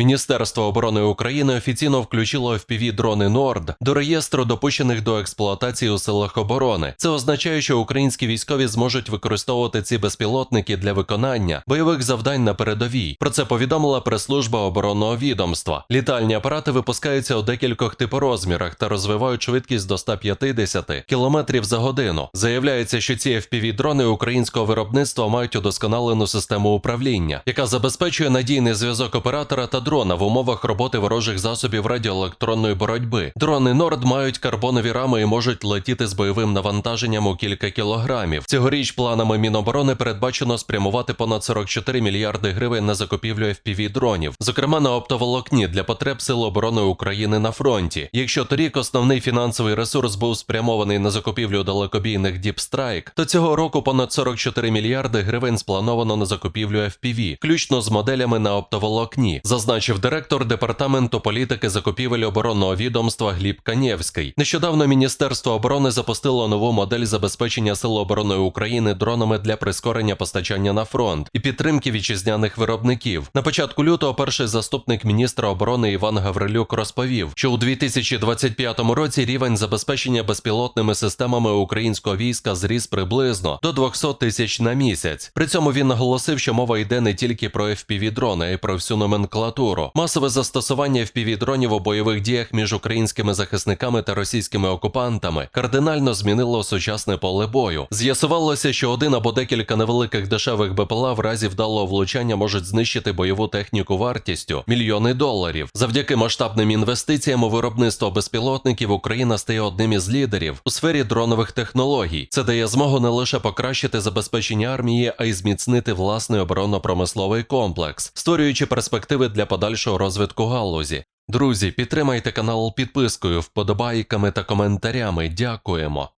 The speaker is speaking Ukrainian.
Міністерство оборони України офіційно включило fpv дрони Норд до реєстру допущених до експлуатації у силах оборони. Це означає, що українські військові зможуть використовувати ці безпілотники для виконання бойових завдань на передовій. Про це повідомила прес-служба оборонного відомства. Літальні апарати випускаються у декількох типорозмірах та розвивають швидкість до 150 км за годину. Заявляється, що ці fpv дрони українського виробництва мають удосконалену систему управління, яка забезпечує надійний зв'язок оператора та дрона в умовах роботи ворожих засобів радіоелектронної боротьби. Дрони Норд мають карбонові рами і можуть летіти з бойовим навантаженням у кілька кілограмів. Цьогоріч планами Міноборони передбачено спрямувати понад 44 мільярди гривень на закупівлю fpv дронів, зокрема на оптоволокні для потреб Сил оборони України на фронті. Якщо торік основний фінансовий ресурс був спрямований на закупівлю далекобійних Strike, то цього року понад 44 мільярди гривень сплановано на закупівлю FPV, включно з моделями на оптоволокні, зазначив директор департаменту політики закупівель оборонного відомства Гліб Канєвський. Нещодавно Міністерство оборони запустило нову модель забезпечення Сил оборони України дронами для прискорення постачання на фронт і підтримки вітчизняних виробників. На початку лютого перший заступник міністра оборони Іван Гаврилюк розповів, що у 2025 році рівень забезпечення безпілотними системами українського війська зріс приблизно до 200 тисяч на місяць. При цьому він наголосив, що мова йде не тільки про fpv дрони, а й про всю номенклатуру. Масове застосування fpv дронів у бойових діях між українськими захисниками та російськими окупантами кардинально змінило сучасне поле бою. З'ясувалося, що один або декілька невеликих дешевих БПЛА в разі вдалого влучання можуть знищити бойову техніку вартістю мільйони доларів. Завдяки масштабним інвестиціям у виробництво безпілотників Україна стає одним із лідерів у сфері дронових технологій. Це дає змогу не лише покращити забезпечення армії, а й зміцнити власний оборонно-промисловий комплекс, створюючи перспективи для подальшого розвитку галузі. Друзі, підтримайте канал підпискою, вподобайками та коментарями. Дякуємо.